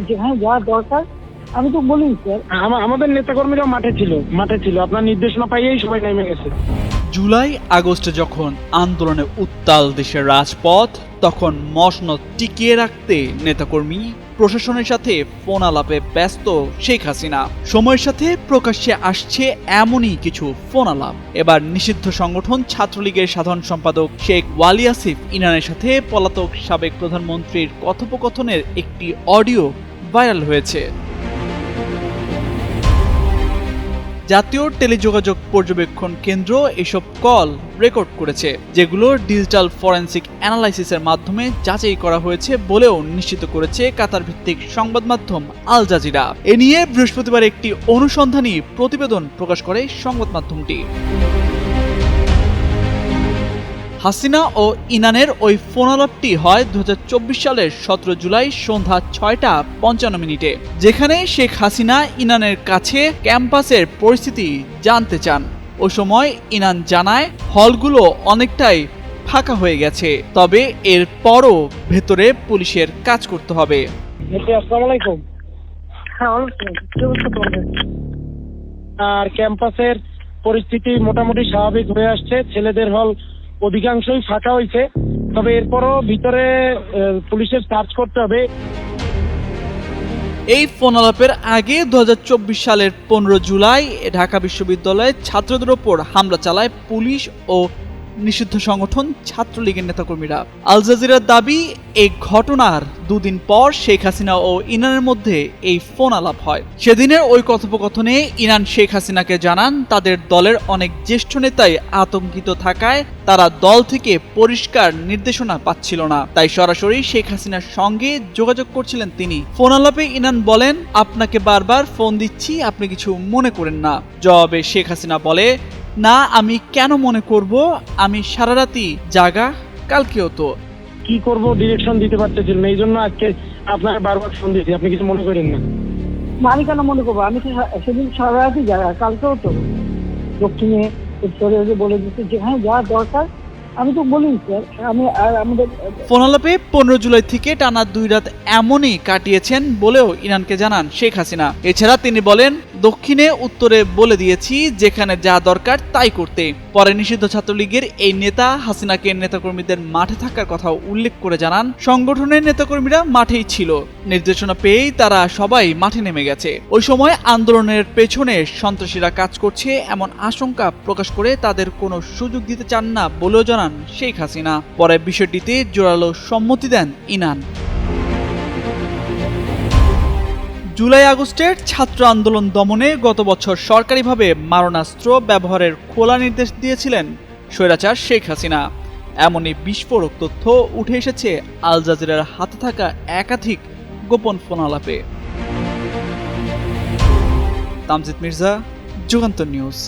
যেখানে যা দরকার। আমি তো বলি স্যার। আমাদের আমাদের নেতাকর্মীরা মাঠে ছিল মাঠে ছিল। আপনার নির্দেশনা পাইয়েই সবাই নেমে গেছে। জুলাই আগস্টে যখন আন্দোলনে উত্তাল দেশের রাজপথ তখন মসনদ টিকিয়ে রাখতে নেতাকর্মী প্রশাসনের সাথে ফোন আলাপে ব্যস্ত শেখ হাসিনা। সময়ের সাথে প্রকাশ্যে আসছে এমনই কিছু ফোন আলাপ। এবার নিষিদ্ধ সংগঠন ছাত্রলীগের সাধারণ সম্পাদক শেখ ওয়ালি আসিফ ইনানের সাথে পলাতক সাবেক প্রধানমন্ত্রীর কথোপকথনের একটি অডিও ভাইরাল হয়েছে। জাতীয় টেলিযোগাযোগ পর্যবেক্ষণ কেন্দ্র এসব কল রেকর্ড করেছে, যেগুলো ডিজিটাল ফরেন্সিক অ্যানালাইসিসের মাধ্যমে যাচাই করা হয়েছে বলেও নিশ্চিত করেছে কাতার ভিত্তিক সংবাদ মাধ্যম আল জাজিরা। এ নিয়ে বৃহস্পতিবার একটি অনুসন্ধানী প্রতিবেদন প্রকাশ করে সংবাদ মাধ্যমটি। হাসিনা ও ইনানের ওই ফোনালাপটি হয় দু হাজার চব্বিশ সালের সতেরো জুলাই সন্ধ্যা ছয়টা পঞ্চান্ন মিনিটে যেখানে শেখ হাসিনা ইনানের কাছে ক্যাম্পাসের পরিস্থিতি জানতে চান। ও সময় ইনান জানায় হলগুলো অনেকটাই ফাঁকা হয়ে গেছে তবে এর পরও ভেতরে পুলিশের কাজ করতে হবে। বলছি, আসসালামু আলাইকুম। হ্যাঁ আর ক্যাম্পাসের পরিস্থিতি মোটামুটি স্বাভাবিক হয়ে আসছে। ছেলেদের হল অধিকাংশই ফাঁকা হয়েছে। তবে এরপরও ভিতরে পুলিশের সার্চ করতে হবে। এই ফোনালাপের আগে দু হাজার চব্বিশ সালের পনেরো জুলাই ঢাকা বিশ্ববিদ্যালয়ে ছাত্রদের ওপর হামলা চালায় পুলিশ ও নিষিদ্ধ সংগঠন ছাত্রলীগের নেতাকর্মীরা। আল জাজিরার দাবি, এই ঘটনার দুদিন পর শেখ হাসিনা ও ইনানের মধ্যে এই ফোন আলাপ হয়। সেদিনের ওই কথোপকথনে ইনান শেখ হাসিনাকে জানান, তাদের দলের অনেক জ্যেষ্ঠ নেতাই আতঙ্কিত থাকায় তারা দল থেকে পরিষ্কার নির্দেশনা পাচ্ছিল না। তাই সরাসরি শেখ হাসিনার সঙ্গে যোগাযোগ করছিলেন তিনি। ফোন আলাপে ইনান বলেন, আপনাকে বারবার ফোন দিচ্ছি, আপনি কিছু মনে করেন না। জবাবে শেখ হাসিনা বলে না আমি কেন মনে করব? আমি সারা রাতি জাগা কালকেও তো। কি করব? ডিরেকশন দিতে পারতেছিলাম এই জন্য আজকে আপনাকে বারবার ফোন দিয়েছি। আপনি কিছু মনে করেন না। না, আমি কেন মনে করব? আমি তো সেদিন সারা রাতি জায়গা কালকেও তো। দক্ষিণে উত্তরে বলে দিচ্ছে যেখানে যা দরকার। আমি তো বলি স্যার। আমি আর আমাদের পনেরো জুলাই থেকে টানা দুই রাত এমনই কাটিয়েছেন বলেও ইরানকে জানান শেখ হাসিনা। এছাড়া তিনি বলেন, দক্ষিণে, উত্তরে বলে দিয়েছি, যেখানে যা দরকার তাই করতে। পরে নিষিদ্ধ ছাত্রলীগের এই নেতা হাসিনাকে নেতাকর্মীদের মাঠে থাকার কথা উল্লেখ করে জানান, সংগঠনের নেতাকর্মীরা মাঠেই ছিল। নির্দেশনা পেয়েই তারা সবাই মাঠে নেমে গেছে। ওই সময় আন্দোলনের পেছনে সন্ত্রাসীরা কাজ করছে এমন আশঙ্কা প্রকাশ করে তাদের কোনো সুযোগ দিতে চান না বলেও জানান শেখ হাসিনা। পরে বিষয়টিতে জোরালো সম্মতি দেন ইনান। জুলাই আগস্টের ছাত্র আন্দোলন দমনে গত বছর সরকারিভাবে মারণাস্ত্র ব্যবহারের খোলা নির্দেশ দিয়েছিলেন স্বৈরাচার শেখ হাসিনা। এমনই বিস্ফোরক তথ্য উঠে এসেছে আল জাজিরার হাতে থাকা একাধিক গোপন ফোন আলাপে তামজিদ মির্জা, যুগান্তর নিউজ।